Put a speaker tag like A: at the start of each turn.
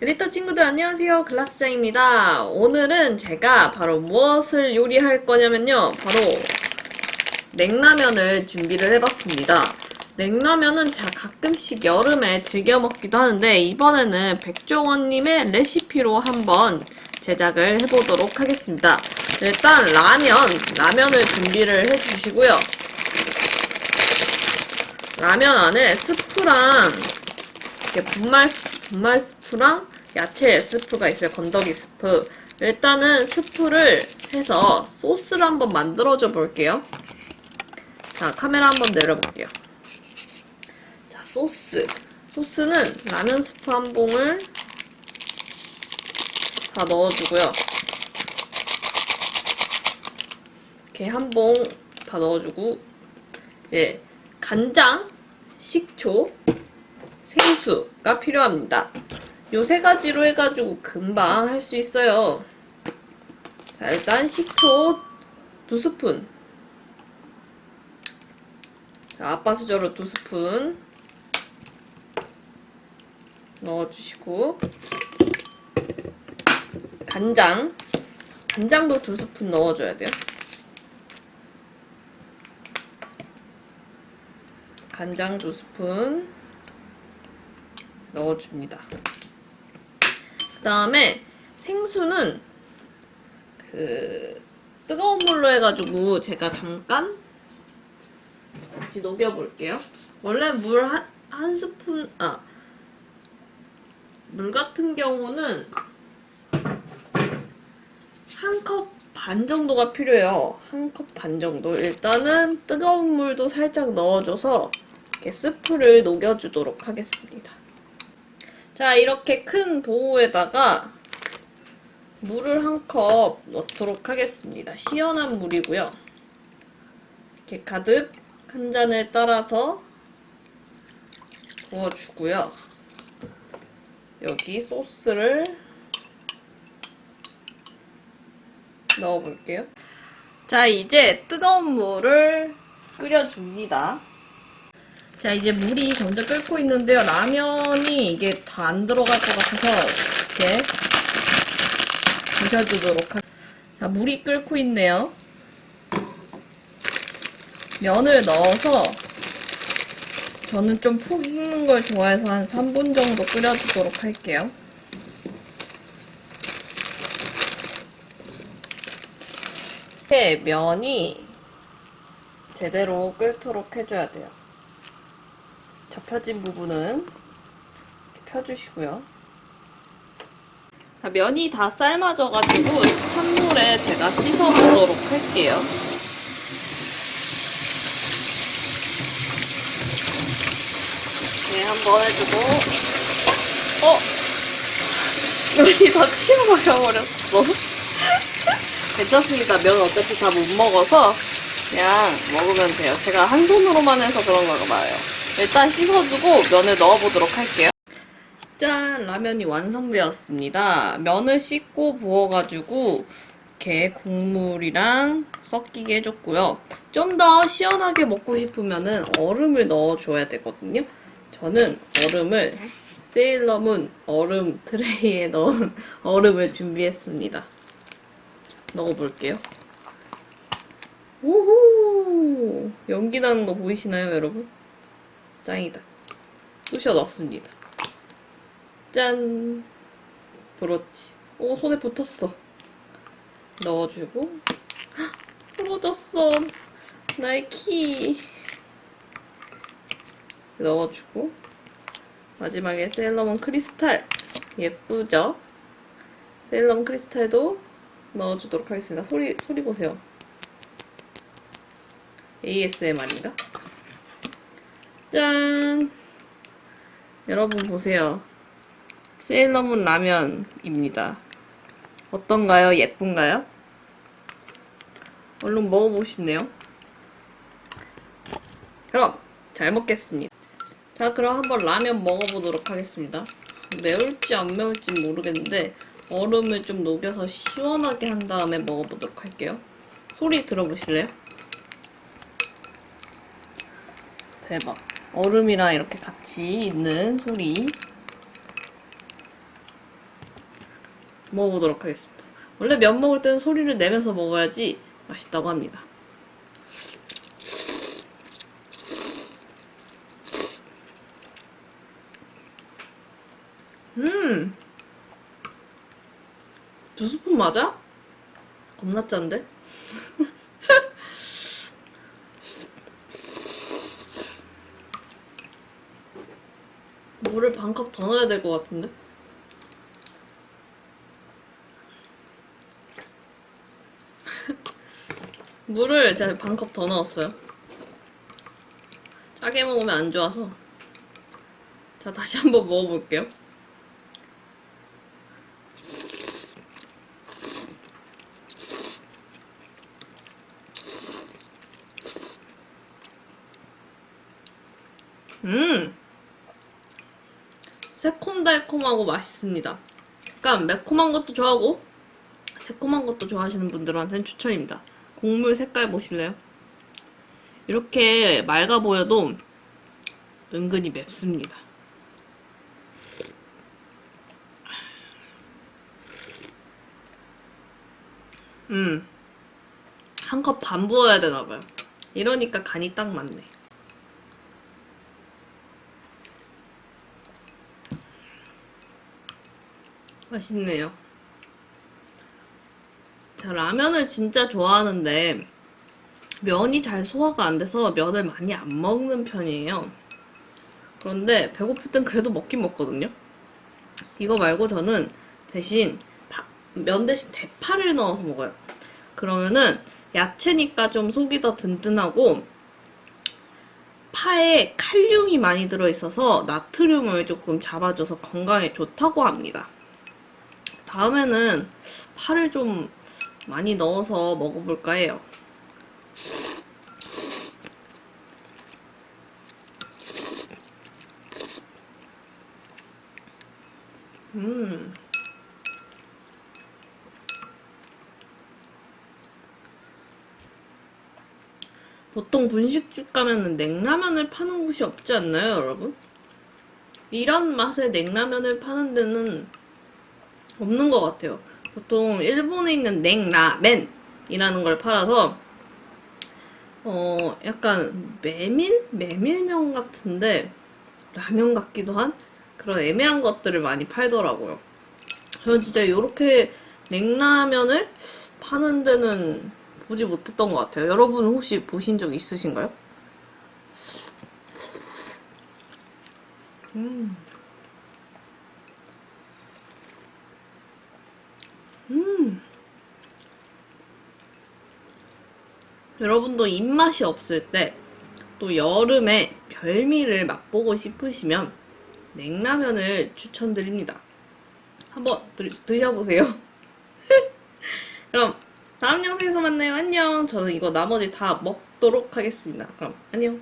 A: 그리터 친구들 안녕하세요. 글라스장입니다. 오늘은 제가 바로 무엇을 요리할 거냐면요. 바로 냉라면을 준비를 해봤습니다. 냉라면은 제가 가끔씩 여름에 즐겨 먹기도 하는데 이번에는 백종원님의 레시피로 한번 제작을 해보도록 하겠습니다. 일단 라면, 라면을 준비를 해주시고요. 라면 안에 스프랑 분말, 스- 분말 스프랑 야채 스프가 있어요. 건더기 스프. 일단은 스프를 해서 소스를 한번 만들어줘 볼게요. 자, 카메라 한번 내려볼게요. 자, 소스. 소스는 라면 스프 한 봉을 다 넣어주고요. 이렇게 한 봉 다 넣어주고, 이제 간장, 식초, 생수가 필요합니다. 요 세 가지로 해가지고 금방 할 수 있어요. 자, 일단 식초 두 스푼. 자, 아빠 수저로 두 스푼 넣어주시고, 간장. 간장도 두 스푼 넣어줘야 돼요. 간장 두 스푼 넣어줍니다. 그 다음에 생수는 그 뜨거운 물로 해가지고 제가 잠깐 같이 녹여볼게요. 원래 물 한 한 스푼 아 물 같은 경우는 한 컵 반 정도가 필요해요. 한 컵 반 정도. 일단은 뜨거운 물도 살짝 넣어줘서 이렇게 스프를 녹여주도록 하겠습니다. 자, 이렇게 큰 보우에다가 물을 한 컵 넣도록 하겠습니다. 시원한 물이고요. 이렇게 가득 한 잔을 따라서 부어주고요. 여기 소스를 넣어볼게요. 자, 이제 뜨거운 물을 끓여줍니다. 자, 이제 물이 점점 끓고 있는데요. 라면이 이게 다 안 들어갈 것 같아서 이렇게 부셔주도록 하 자, 물이 끓고 있네요. 면을 넣어서 저는 좀 푹 익는 걸 좋아해서 한 3분 정도 끓여주도록 할게요. 이렇게 면이 제대로 끓도록 해줘야 돼요. 접혀진 부분은 이렇게 펴주시고요. 자, 면이 다 삶아져가지고 찬물에 제가 씻어보도록 할게요. 네, 한번 해주고, 어? 면이 다 튀어나가 버렸어. 괜찮습니다. 면 어차피 다 못 먹어서 그냥 먹으면 돼요. 제가 한 손으로만 해서 그런 가 봐요. 일단 씻어주고 면을 넣어보도록 할게요. 짠! 라면이 완성되었습니다. 면을 씻고 부어가지고 이렇게 국물이랑 섞이게 해줬고요. 좀 더 시원하게 먹고 싶으면은 얼음을 넣어줘야 되거든요. 저는 얼음을 세일러문 얼음 트레이에 넣은 얼음을 준비했습니다. 넣어볼게요. 오호! 연기 나는 거 보이시나요, 여러분? 짱이다. 쑤셔 넣습니다. 짠! 그렇지. 오, 손에 붙었어. 넣어주고. 헉, 부러졌어. 나의 키. 넣어주고. 마지막에 세일러문 크리스탈. 예쁘죠? 세일러문 크리스탈도 넣어주도록 하겠습니다. 소리, 소리 보세요. ASMR인가? 짠! 여러분 보세요. 세일러문 라면입니다. 어떤가요? 예쁜가요? 얼른 먹어보고 싶네요. 그럼 잘 먹겠습니다. 자, 그럼 한번 라면 먹어보도록 하겠습니다. 매울지 안 매울지 모르겠는데 얼음을 좀 녹여서 시원하게 한 다음에 먹어보도록 할게요. 소리 들어보실래요? 대박. 얼음이랑 이렇게 같이 있는 소리. 먹어보도록 하겠습니다. 원래 면 먹을 때는 소리를 내면서 먹어야지 맛있다고 합니다. 음! 두 스푼 맞아? 겁나 짠데? 물을 반 컵 더 넣어야 될 것 같은데? 물을 제가 반 컵 더 넣었어요. 짜게 먹으면 안 좋아서. 자, 다시 한번 먹어볼게요. 음! 새콤달콤하고 맛있습니다. 약간 매콤한 것도 좋아하고 새콤한 것도 좋아하시는 분들한테는 추천입니다. 국물 색깔 보실래요? 이렇게 맑아 보여도 은근히 맵습니다. 음. 한 컵 반 부어야 되나봐요. 이러니까 간이 딱 맞네. 맛있네요. 자, 라면을 진짜 좋아하는데, 면이 잘 소화가 안 돼서 면을 많이 안 먹는 편이에요. 그런데 배고플 땐 그래도 먹긴 먹거든요. 이거 말고 저는 대신 파- 면 대신 대파를 넣어서 먹어요. 그러면은 야채니까 좀 속이 더 든든하고 파에 칼륨이 많이 들어있어서 나트륨을 조금 잡아줘서 건강에 좋다고 합니다. 다음에는 파를 좀 많이 넣어서 먹어볼까 해요. 음. 보통 분식집 가면은 냉라면을 파는 곳이 없지 않나요, 여러분? 이런 맛의 냉라면을 파는 데는 없는 것 같아요. 보통 일본에 있는 냉라멘이라는 걸 팔아서 어 약간 메밀 메밀면 같은데 라면 같기도 한 그런 애매한 것들을 많이 팔더라고요. 저는 진짜 이렇게 냉라면을 파는 데는 보지 못했던 것 같아요. 여러분 혹시 보신 적 있으신가요? 음. 음. 여러분도 입맛이 없을 때 또 여름에 별미를 맛보고 싶으시면 냉라면을 추천드립니다. 한번 드, 드셔보세요. 그럼 다음 영상에서 만나요. 안녕. 저는 이거 나머지 다 먹도록 하겠습니다. 그럼 안녕.